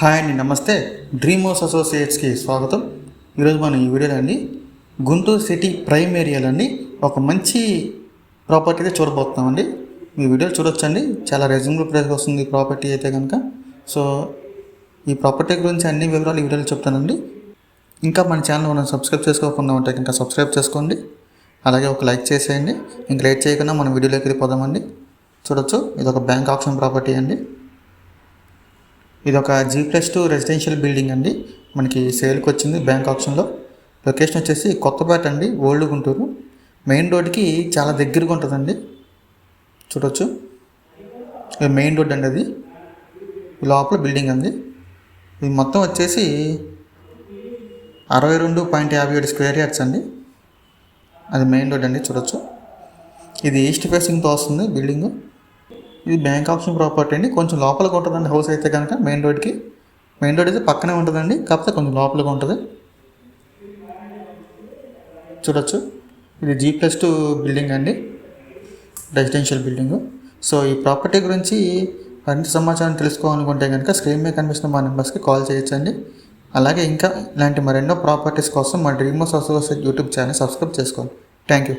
Hi అండి నమస్తే. Dream house అసోసియేట్స్కి స్వాగతం. ఈరోజు మనం ఈ వీడియోలో అండి గుంటూరు సిటీ ప్రైమ్ ఏరియాలోని ఒక మంచి ప్రాపర్టీ అయితే చూడబోతున్నామండి. మీ వీడియో చూడొచ్చండి. చాలా రీజనబుల్ ప్రైస్కి వస్తుంది ఈ ప్రాపర్టీ అయితే కనుక. సో ఈ ప్రాపర్టీ గురించి అన్ని వివరాలు ఈ వీడియోలో చెప్తానండి. ఇంకా మన ఛానల్ మనం సబ్స్క్రైబ్ చేసుకోకుండా ఉంటే ఇంకా సబ్స్క్రైబ్ చేసుకోండి. అలాగే ఒక లైక్ చేసేయండి. ఇంక లేట్ చేయకుండా మనం వీడియోలోకి వెళ్ళిపోదామండి. చూడొచ్చు ఇది ఒక బ్యాంక్ ఆప్షన్ ప్రాపర్టీ అండి. ఇది ఒక G plus two residential building అండి. మనకి సేల్కి వచ్చింది బ్యాంక్ ఆప్షన్లో లొకేషన్ వచ్చేసి కొత్తపేట అండి ఓల్డ్ గుంటూరు. మెయిన్ రోడ్కి చాలా దగ్గరగా ఉంటుందండి. చూడొచ్చు. మెయిన్ రోడ్ అండి అది. లోపల బిల్డింగ్ అండి. ఇది మొత్తం వచ్చేసి అరవై రెండు పాయింట్ యాభై ఏడు స్క్వేర్ యార్డ్స్ అండి. అది మెయిన్ రోడ్ అండి చూడొచ్చు. ఇది ఈస్ట్ ఫేసింగ్తో వస్తుంది బిల్డింగ్ ఇది బ్యాంక్ ఆప్షన్ ప్రాపర్టీ అండి. కొంచెం లోపలికి ఉంటుందండి హౌస్ అయితే కనుక మెయిన్ రోడ్కి మెయిన్ రోడ్ అయితే పక్కనే ఉంటుందండి. కాకపోతే కొంచెం లోపలికి ఉంటుంది. చూడొచ్చు. ఇది జీ ప్లస్ టూ బిల్డింగ్ అండి. రెసిడెన్షియల్ బిల్డింగ్ సో ఈ ప్రాపర్టీ గురించి మరింత సమాచారం తెలుసుకోవాలనుకుంటే కనుక స్క్రీన్ మీద కనిపిస్తున్న మా నెంబర్స్కి కాల్ చేయొచ్చండి. అలాగే ఇంకా ఇలాంటి మరెన్నో ప్రాపర్టీస్ కోసం మా dream associate YouTube channel subscribe చేసుకోండి. Thank you